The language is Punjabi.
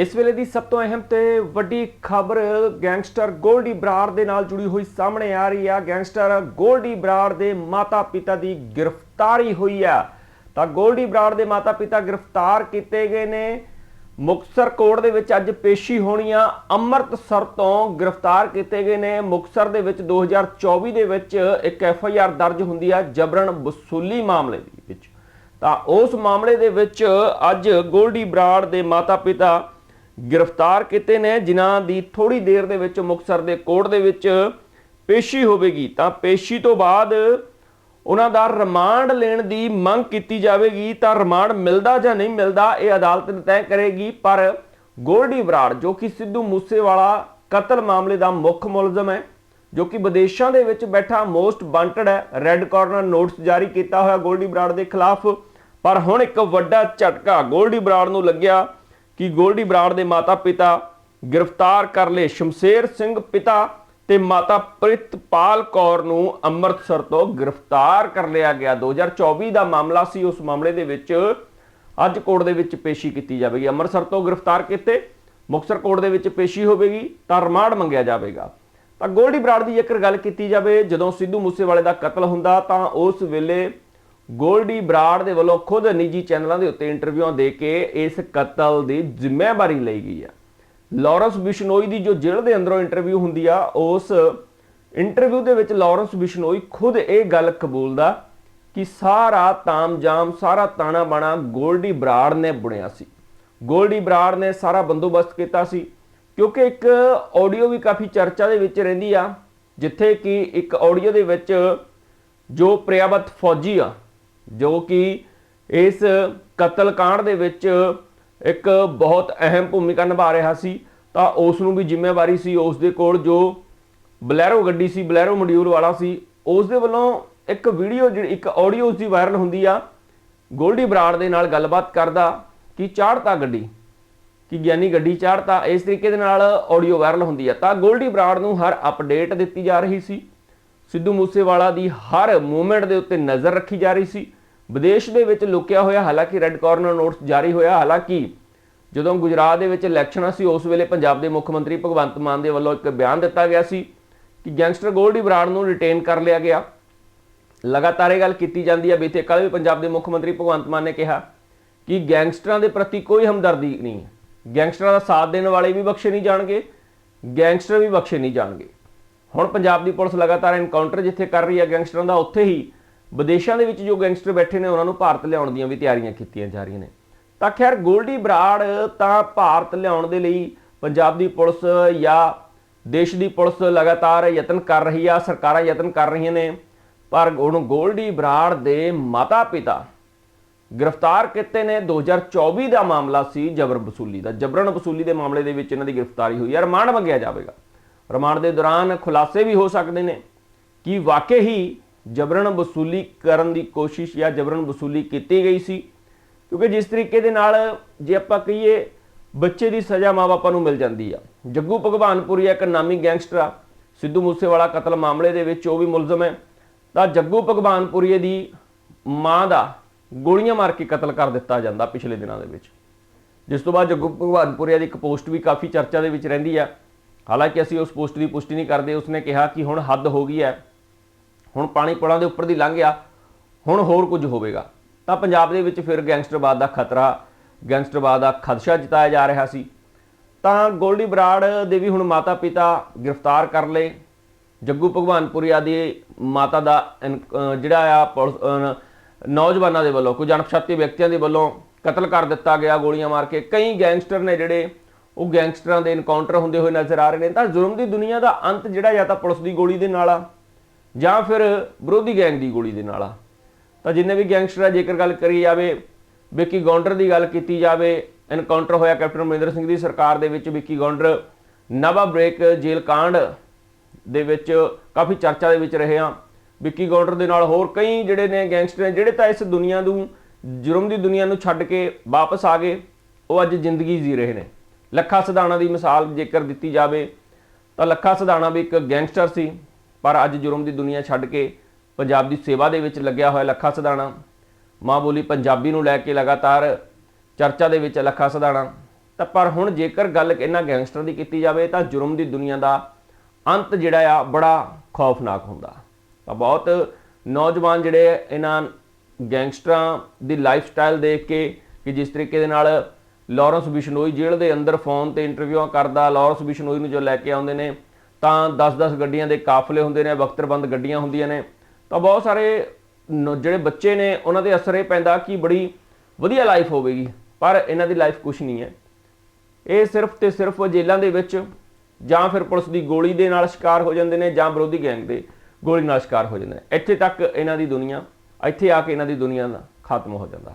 ਇਸ ਵੇਲੇ ਦੀ ਸਭ ਤੋਂ ਅਹਿਮ ਤੇ ਵੱਡੀ ਖਬਰ ਗੈਂਗਸਟਰ ਗੋਲਡੀ ਬਰਾੜ ਦੇ ਨਾਲ ਜੁੜੀ ਹੋਈ ਸਾਹਮਣੇ ਆ ਰਹੀ ਆ। ਗੈਂਗਸਟਰ ਗੋਲਡੀ ਬਰਾੜ ਦੇ ਮਾਤਾ-ਪਿਤਾ ਦੀ ਗ੍ਰਿਫਤਾਰੀ ਹੋਈ ਆ। ਤਾਂ ਗੋਲਡੀ ਬਰਾੜ ਦੇ ਮਾਤਾ-ਪਿਤਾ ਗ੍ਰਿਫਤਾਰ ਕੀਤੇ ਗਏ ਨੇ। ਮੁਕਤਸਰ ਕੋਰਟ ਦੇ ਵਿੱਚ ਅੱਜ ਪੇਸ਼ੀ ਹੋਣੀ ਆ ਅੰਮ੍ਰਿਤਸਰ ਤੋਂ ਗ੍ਰਿਫਤਾਰ ਕੀਤੇ ਗਏ ਨੇ। ਮੁਕਤਸਰ ਦੇ ਵਿੱਚ 2024 ਦੇ ਵਿੱਚ ਇੱਕ ਐਫ ਆਈ ਆਰ ਦਰਜ ਹੁੰਦੀ ਆ ਜਬਰਨ ਵਸੂਲੀ ਮਾਮਲੇ ਦੇ ਵਿੱਚ। ਤਾਂ ਉਸ ਮਾਮਲੇ ਦੇ ਵਿੱਚ ਅੱਜ ਗੋਲਡੀ ਬਰਾੜ ਦੇ ਮਾਤਾ-ਪਿਤਾ ਗ੍ਰਿਫਤਾਰ ਕੀਤੇ ਨੇ, ਜਿਨ੍ਹਾਂ ਦੀ ਥੋੜੀ ਦੇਰ ਦੇ ਵਿੱਚ ਮੁਕਤਸਰ ਦੇ ਕੋਰਟ ਦੇ ਵਿੱਚ ਪੇਸ਼ੀ ਹੋਵੇਗੀ। ਤਾਂ ਪੇਸ਼ੀ ਤੋਂ ਬਾਅਦ ਉਹਨਾਂ ਦਾ ਰਿਮਾਂਡ ਲੈਣ ਦੀ ਮੰਗ ਕੀਤੀ ਜਾਵੇਗੀ। ਤਾਂ ਰਿਮਾਂਡ ਮਿਲਦਾ ਜਾਂ ਨਹੀਂ ਮਿਲਦਾ, ਇਹ ਅਦਾਲਤ ਤੈਅ ਕਰੇਗੀ। ਪਰ ਗੋਲਡੀ ਬਰਾੜ ਜੋ ਕਿ ਸਿੱਧੂ ਮੂਸੇਵਾਲਾ ਕਤਲ ਮਾਮਲੇ ਦਾ ਮੁੱਖ ਮੁਲਜ਼ਮ ਹੈ, ਜੋ ਕਿ ਵਿਦੇਸ਼ਾਂ ਦੇ ਵਿੱਚ ਬੈਠਾ, ਮੋਸਟ ਵਾਂਟਡ ਹੈ, ਰੈੱਡ ਕਾਰਨਰ ਨੋਟਿਸ ਜਾਰੀ ਕੀਤਾ ਹੋਇਆ ਗੋਲਡੀ ਬਰਾੜ ਦੇ ਖਿਲਾਫ। ਪਰ ਹੁਣ ਇੱਕ ਵੱਡਾ ਝਟਕਾ ਗੋਲਡੀ ਬਰਾੜ ਨੂੰ ਲੱਗਿਆ। ਕਿ ਗੋਲਡੀ ਬਰਾੜ ਦੇ ਮਾਤਾ-ਪਿਤਾ ਗ੍ਰਿਫਤਾਰ ਕਰ ਲਏ। ਸ਼ਮਸ਼ੇਰ ਸਿੰਘ ਪਿਤਾ ਤੇ ਮਾਤਾ ਪ੍ਰਿਤਪਾਲ ਕੌਰ ਨੂੰ ਅੰਮ੍ਰਿਤਸਰ ਤੋਂ ਗ੍ਰਿਫਤਾਰ ਕਰ ਲਿਆ ਗਿਆ। 2024 ਦਾ ਮਾਮਲਾ ਸੀ। ਉਸ ਮਾਮਲੇ ਦੇ ਵਿੱਚ ਅੱਜ ਕੋਰਟ ਦੇ ਵਿੱਚ ਪੇਸ਼ੀ ਕੀਤੀ ਜਾਵੇਗੀ। ਅੰਮ੍ਰਿਤਸਰ ਤੋਂ ਗ੍ਰਿਫਤਾਰ ਕੀਤੇ। ਮੁਕਤਸਰ ਕੋਰਟ ਦੇ ਵਿੱਚ ਪੇਸ਼ੀ ਹੋਵੇਗੀ, ਤਾਂ ਰਿਮਾਂਡ ਮੰਗਿਆ ਜਾਵੇਗਾ। ਤਾਂ ਗੋਲਡੀ ਬਰਾੜ ਦੀ ਜੇਕਰ ਗੱਲ ਕੀਤੀ ਜਾਵੇ, ਜਦੋਂ ਸਿੱਧੂ ਮੂਸੇਵਾਲੇ ਦਾ ਕਤਲ ਹੁੰਦਾ, ਤਾਂ ਉਸ ਵੇਲੇ ਗੋਲਡੀ ਬਰਾੜ ਦੇ ਵੱਲੋਂ ਖੁਦ ਨਿੱਜੀ ਚੈਨਲਾਂ ਦੇ ਉੱਤੇ ਇੰਟਰਵਿਊਆਂ ਦੇ ਕੇ ਇਸ ਕਤਲ ਦੀ ਜ਼ਿੰਮੇਵਾਰੀ ਲਈ ਗਈ ਆ। ਲਾਰੈਂਸ ਬਿਸ਼ਨੋਈ ਦੀ ਜੋ ਜੇਲ੍ਹ ਦੇ ਅੰਦਰੋਂ ਇੰਟਰਵਿਊ ਹੁੰਦੀ ਆ, ਉਸ ਇੰਟਰਵਿਊ ਦੇ ਵਿੱਚ ਲਾਰੈਂਸ ਬਿਸ਼ਨੋਈ ਖੁਦ ਇਹ ਗੱਲ ਕਬੂਲਦਾ ਕਿ ਸਾਰਾ ਤਾਮਜਾਮ ਸਾਰਾ ਤਾਣਾ ਬਾਣਾ ਗੋਲਡੀ ਬਰਾੜ ਨੇ ਬੁਣਿਆ ਸੀ। ਗੋਲਡੀ ਬਰਾੜ ਨੇ ਸਾਰਾ ਬੰਦੋਬਸਤ ਕੀਤਾ ਸੀ, ਕਿਉਂਕਿ ਇੱਕ ਆਡੀਓ ਵੀ ਕਾਫੀ ਚਰਚਾ ਦੇ ਵਿੱਚ ਰਹਿੰਦੀ ਆ, ਜਿੱਥੇ ਕਿ ਇੱਕ ਆਡੀਓ ਦੇ ਵਿੱਚ ਜੋ ਪ੍ਰਿਆਵਤ ਫੌਜੀ ਆ ਜੋ ਕਿ ਇਸ ਕਤਲकांड ਦੇ ਵਿੱਚ ਇੱਕ ਬਹੁਤ ਅਹਿਮ ਭੂਮਿਕਾ ਨਿਭਾ ਰਿਹਾ ਸੀ, ਤਾਂ ਉਸ ਨੂੰ ਵੀ ਜ਼ਿੰਮੇਵਾਰੀ ਸੀ ਉਸ ਦੇ ਕੋਲ ਜੋ ਬਲੈਰੋ ਗੱਡੀ ਸੀ, ਬਲੈਰੋ ਮੋਡਿਊਲ ਵਾਲਾ ਸੀ, ਉਸ ਦੇ ਵੱਲੋਂ ਇੱਕ ਵੀਡੀਓ ਜਿਹੜੀ, ਇੱਕ ਆਡੀਓ ਉਸ ਦੀ ਵਾਇਰਲ ਹੁੰਦੀ ਆ, ਗੋਲਡੀ ਬਰਾੜ ਦੇ ਨਾਲ ਗੱਲਬਾਤ ਕਰਦਾ ਕਿ ਚਾੜਤਾ ਗੱਡੀ, ਕਿ ਗਿਆਨੀ ਗੱਡੀ ਚਾੜਤਾ, ਇਸ ਤਰੀਕੇ ਦੇ ਨਾਲ ਆਡੀਓ ਵਾਇਰਲ ਹੁੰਦੀ ਆ। ਤਾਂ ਗੋਲਡੀ ਬਰਾੜ ਨੂੰ ਹਰ ਅਪਡੇਟ ਦਿੱਤੀ ਜਾ ਰਹੀ ਸੀ, ਸਿੱਧੂ ਮੂਸੇਵਾਲਾ ਦੀ ਹਰ ਮੂਵਮੈਂਟ ਦੇ ਉੱਤੇ ਨਜ਼ਰ ਰੱਖੀ ਜਾ ਰਹੀ ਸੀ ਵਿਦੇਸ਼ ਦੇ ਵਿੱਚ ਲੁਕਿਆ ਹੋਇਆ ਹਾਲਾਂਕਿ ਰੈੱਡ ਕਾਰਨਰ ਨੋਟਸ ਜਾਰੀ ਹੋਇਆ। ਹਾਲਾਂਕਿ ਜਦੋਂ ਗੁਜਰਾਤ ਦੇ ਵਿੱਚ ਇਲੈਕਸ਼ਨਾਂ ਸੀ, ਉਸ ਵੇਲੇ ਪੰਜਾਬ ਦੇ ਮੁੱਖ ਮੰਤਰੀ ਭਗਵੰਤ ਮਾਨ ਦੇ ਵੱਲੋਂ ਇੱਕ ਬਿਆਨ ਦਿੱਤਾ ਗਿਆ ਸੀ ਕਿ ਗੈਂਗਸਟਰ ਗੋਲਡੀ ਬਰਾੜ ਨੂੰ ਰਿਟੇਨ ਕਰ ਲਿਆ ਗਿਆ। ਲਗਾਤਾਰ ਇਹ ਗੱਲ ਕੀਤੀ ਜਾਂਦੀ ਹੈ ਬੀਤੇ ਕੱਲ ਵੀ ਪੰਜਾਬ ਦੇ ਮੁੱਖ ਮੰਤਰੀ ਭਗਵੰਤ ਮਾਨ ਨੇ ਕਿਹਾ ਕਿ ਗੈਂਗਸਟਰਾਂ ਦੇ ਪ੍ਰਤੀ ਕੋਈ ਹਮਦਰਦੀ ਨਹੀਂ ਹੈ। ਗੈਂਗਸਟਰਾਂ ਦਾ ਸਾਥ ਦੇਣ ਵਾਲੇ ਵੀ ਬਖਸ਼ੇ ਨਹੀਂ ਜਾਣਗੇ ਗੈਂਗਸਟਰ ਵੀ ਬਖਸ਼ੇ ਨਹੀਂ ਜਾਣਗੇ। ਹੁਣ ਪੰਜਾਬ ਦੀ ਪੁਲਿਸ ਲਗਾਤਾਰ ਐਨਕਾਊਂਟਰ ਜਿੱਥੇ ਕਰ ਰਹੀ ਹੈ ਗੈਂਗਸਟਰਾਂ ਦਾ, ਉੱਥੇ ਹੀ ਵਿਦੇਸ਼ਾਂ ਦੇ ਵਿੱਚ ਜੋ ਗੈਂਗਸਟਰ ਬੈਠੇ ਨੇ, ਉਹਨਾਂ ਨੂੰ ਭਾਰਤ ਲਿਆਉਣ ਦੀਆਂ ਵੀ ਤਿਆਰੀਆਂ ਕੀਤੀਆਂ ਜਾ ਰਹੀਆਂ ਨੇ। ਤਾਂ ਖੈਰ, ਗੋਲਡੀ ਬਰਾੜ ਤਾਂ ਭਾਰਤ ਲਿਆਉਣ ਦੇ ਲਈ ਪੰਜਾਬ ਦੀ ਪੁਲਿਸ ਜਾਂ ਦੇਸ਼ ਦੀ ਪੁਲਿਸ ਲਗਾਤਾਰ ਯਤਨ ਕਰ ਰਹੀ ਆ, ਸਰਕਾਰਾਂ ਯਤਨ ਕਰ ਰਹੀਆਂ ਨੇ। ਪਰ ਹੁਣ ਗੋਲਡੀ ਬਰਾੜ ਦੇ ਮਾਤਾ-ਪਿਤਾ ਗ੍ਰਿਫਤਾਰ ਕੀਤੇ ਨੇ। 2024 ਦਾ ਮਾਮਲਾ ਸੀ ਜਬਰ ਵਸੂਲੀ ਦਾ। ਜਬਰਨ ਵਸੂਲੀ ਦੇ ਮਾਮਲੇ ਦੇ ਵਿੱਚ ਇਹਨਾਂ ਦੀ ਗ੍ਰਿਫਤਾਰੀ ਹੋਈ ਹੈ। ਰਿਮਾਂਡ ਮੰਗਿਆ ਜਾਵੇਗਾ। ਰਿਮਾਂਡ ਦੇ ਦੌਰਾਨ ਖੁਲਾਸੇ ਵੀ ਹੋ ਸਕਦੇ ਨੇ। ਕਿ ਵਾਕਈ ਹੀ ਜਬਰਨ ਵਸੂਲੀ ਕਰਨ ਦੀ ਕੋਸ਼ਿਸ਼ ਜਾਂ ਜਬਰਨ ਵਸੂਲੀ ਕੀਤੀ ਗਈ ਸੀ। ਕਿਉਂਕਿ ਜਿਸ ਤਰੀਕੇ ਦੇ ਨਾਲ ਜੇ ਆਪਾਂ ਕਹੀਏ, ਬੱਚੇ ਦੀ ਸਜ਼ਾ ਮਾਪਿਆਂ ਨੂੰ ਮਿਲ ਜਾਂਦੀ ਆ। ਜੱਗੂ ਭਗਵਾਨਪੁਰੀ ਇੱਕ ਨਾਮੀ ਗੈਂਗਸਟਰ ਆ। ਸਿੱਧੂ ਮੂਸੇਵਾਲਾ ਕਤਲ ਮਾਮਲੇ ਦੇ ਵਿੱਚ ਉਹ ਵੀ ਮੁਲਜ਼ਮ ਹੈ। ਤਾਂ ਜੱਗੂ ਭਗਵਾਨਪੁਰੀ ਦੀ ਮਾਂ ਦਾ ਗੋਲੀਆਂ ਮਾਰ ਕੇ ਕਤਲ ਕਰ ਦਿੱਤਾ ਜਾਂਦਾ ਪਿਛਲੇ ਦਿਨਾਂ ਦੇ ਵਿੱਚ। ਜਿਸ ਤੋਂ ਬਾਅਦ ਜੱਗੂ ਭਗਵਾਨਪੁਰੀਆ ਦੀ ਇੱਕ ਪੋਸਟ ਵੀ ਕਾਫੀ ਚਰਚਾ ਦੇ ਵਿੱਚ ਰਹਿੰਦੀ ਆ। ਹਾਲਾਂਕਿ ਅਸੀਂ ਉਸ ਪੋਸਟ ਦੀ ਪੁਸ਼ਟੀ ਨਹੀਂ ਕਰਦੇ, ਉਸਨੇ ਕਿਹਾ ਕਿ ਹੁਣ ਹੱਦ ਹੋ ਗਈ ਹੈ। ਹੁਣ ਪਾਣੀ ਪੁਲਾਂ ਦੇ ਉੱਪਰ ਦੀ ਲੰਘ ਗਿਆ, ਹੁਣ ਹੋਰ ਕੁਝ ਹੋਵੇਗਾ। ਤਾਂ ਪੰਜਾਬ ਦੇ ਵਿੱਚ ਫਿਰ ਗੈਂਗਸਟਰਵਾਦ ਦਾ ਖਤਰਾ, ਗੈਂਗਸਟਰਵਾਦ ਦਾ ਖਦਸ਼ਾ ਜਤਾਇਆ ਜਾ ਰਿਹਾ ਸੀ। ਤਾਂ ਗੋਲਡੀ ਬਰਾੜ ਦੇ ਵੀ ਹੁਣ ਮਾਤਾ-ਪਿਤਾ ਗ੍ਰਿਫਤਾਰ ਕਰ ਲਏ। ਜੱਗੂ ਭਗਵਾਨਪੁਰੀਆ ਦੀ ਮਾਤਾ ਦਾ ਇਨ- ਜਿਹੜਾ ਆ ਪੁਲਿਸ ਨੌਜਵਾਨਾਂ ਦੇ ਵੱਲੋਂ ਕੁਝ ਅਣਪਛਾਤੇ ਵਿਅਕਤੀਆਂ ਦੇ ਵੱਲੋਂ ਕਤਲ ਕਰ ਦਿੱਤਾ ਗਿਆ, ਗੋਲੀਆਂ ਮਾਰ ਕੇ। ਕਈ ਗੈਂਗਸਟਰ ਨੇ ਜਿਹੜੇ ਉਹ ਗੈਂਗਸਟਰਾਂ ਦੇ ਇਨਕਾਊਂਟਰ ਹੁੰਦੇ ਹੋਏ ਨਜ਼ਰ ਆ ਰਹੇ ਨੇ। ਤਾਂ ਜ਼ੁਲਮ ਦੀ ਦੁਨੀਆ ਦਾ ਅੰਤ ਜਿਹੜਾ ਜਾਂ ਤਾਂ ਪੁਲਿਸ ਦੀ ਗੋਲੀ ਦੇ ਨਾਲ ਆ। ਜਾਂ ਫਿਰ ਵਿਰੋਧੀ ਗੈਂਗ ਦੀ ਗੋਲੀ ਦੇ ਨਾਲ ਆ। ਤਾਂ ਜਿੰਨੇ ਵੀ ਗੈਂਗਸਟਰ ਆ, ਜੇਕਰ ਗੱਲ ਕਰੀ ਜਾਵੇ, ਵਿੱਕੀ ਗੌਂਡਰ ਦੀ ਗੱਲ ਕੀਤੀ ਜਾਵੇ ਐਨਕਾਊਂਟਰ ਹੋਇਆ ਕੈਪਟਨ ਅਮਰਿੰਦਰ ਸਿੰਘ ਦੀ ਸਰਕਾਰ ਦੇ ਵਿੱਚ, ਵਿੱਕੀ ਗੌਂਡਰ ਨਵਾ ਬ੍ਰੇਕ ਜੇਲ ਕਾਂਡ ਦੇ ਵਿੱਚ ਕਾਫੀ ਚਰਚਾ ਦੇ ਵਿੱਚ ਰਹੇ ਆ। ਵਿੱਕੀ ਗੌਂਡਰ ਦੇ ਨਾਲ ਹੋਰ ਕਈ ਜਿਹੜੇ ਨੇ ਗੈਂਗਸਟਰ ਨੇ, ਜਿਹੜੇ ਤਾਂ ਇਸ ਦੁਨੀਆ ਨੂੰ, ਜੁਰਮ ਦੀ ਦੁਨੀਆ ਨੂੰ ਛੱਡ ਕੇ ਵਾਪਸ ਆ ਗਏ, ਉਹ ਅੱਜ ਜ਼ਿੰਦਗੀ ਜੀ ਰਹੇ ਨੇ। ਲੱਖਾ ਸਦਾਣਾ ਦੀ ਮਿਸਾਲ ਜੇਕਰ ਦਿੱਤੀ ਜਾਵੇ, ਤਾਂ ਲੱਖਾ ਸਦਾਣਾ ਵੀ ਇੱਕ ਗੈਂਗਸਟਰ ਸੀ। ਪਰ ਅੱਜ ਜੁਰਮ ਦੀ ਦੁਨੀਆ ਛੱਡ ਕੇ ਪੰਜਾਬ ਦੀ ਸੇਵਾ ਦੇ ਵਿੱਚ ਲੱਗਿਆ ਹੋਇਆ ਲੱਖਾ ਸਦਾਣਾ ਮਾਂ ਬੋਲੀ ਪੰਜਾਬੀ ਨੂੰ ਲੈ ਕੇ ਲਗਾਤਾਰ ਚਰਚਾ ਦੇ ਵਿੱਚ ਲੱਖਾ ਸਦਾਣਾ ਤਾਂ ਪਰ ਹੁਣ ਜੇਕਰ ਗੱਲ ਇਹਨਾਂ ਗੈਂਗਸਟਰ ਦੀ ਕੀਤੀ ਜਾਵੇ ਤਾਂ ਜੁਰਮ ਦੀ ਦੁਨੀਆ ਦਾ ਅੰਤ ਜਿਹੜਾ ਆ ਬੜਾ ਖੌਫਨਾਕ ਹੁੰਦਾ। ਤਾਂ ਬਹੁਤ ਨੌਜਵਾਨ ਜਿਹੜੇ ਇਹਨਾਂ ਗੈਂਗਸਟਰਾਂ ਦੀ ਲਾਈਫ ਸਟਾਈਲ ਦੇਖ ਕੇ ਕਿ ਜਿਸ ਤਰੀਕੇ ਦੇ ਨਾਲ ਲਾਰੈਂਸ ਬਿਸ਼ਨੋਈ ਜੇਲ੍ਹ ਦੇ ਅੰਦਰ ਫੋਨ ਤੇ ਇੰਟਰਵਿਊਆਂ ਕਰਦਾ, ਲਾਰੈਂਸ ਬਿਸ਼ਨੋਈ ਨੂੰ ਜੋ ਲੈ ਕੇ ਆਉਂਦੇ ਨੇ ਤਾਂ 10-10 ਗੱਡੀਆਂ ਦੇ ਕਾਫਲੇ ਹੁੰਦੇ ਨੇ, ਵਕਤਰਬੰਦ ਗੱਡੀਆਂ ਹੁੰਦੀਆਂ ਨੇ। ਤਾਂ ਬਹੁਤ ਸਾਰੇ ਨ- ਜਿਹੜੇ ਬੱਚੇ ਨੇ, ਉਹਨਾਂ ਦੇ ਅਸਰ ਇਹ ਪੈਂਦਾ ਕਿ ਬੜੀ ਵਧੀਆ ਲਾਈਫ ਹੋਵੇਗੀ, ਪਰ ਇਹਨਾਂ ਦੀ ਲਾਈਫ ਕੁਝ ਨਹੀਂ ਹੈ। ਇਹ ਸਿਰਫ ਤੇ ਸਿਰਫ ਜੇਲ੍ਹਾਂ ਦੇ ਵਿੱਚ ਜਾਂ ਫਿਰ ਪੁਲਿਸ ਦੀ ਗੋਲੀ ਦੇ ਨਾਲ ਸ਼ਿਕਾਰ ਹੋ ਜਾਂਦੇ ਨੇ ਜਾਂ ਵਿਰੋਧੀ ਗੈਂਗ ਦੇ ਗੋਲੀ ਨਾਲ ਸ਼ਿਕਾਰ ਹੋ ਜਾਂਦੇ ਨੇ। ਇੱਥੇ ਤੱਕ ਇਹਨਾਂ ਦੀ ਦੁਨੀਆ, ਇੱਥੇ ਆ ਕੇ ਇਹਨਾਂ ਦੀ ਦੁਨੀਆ ਦਾ ਖਤਮ ਹੋ ਜਾਂਦਾ।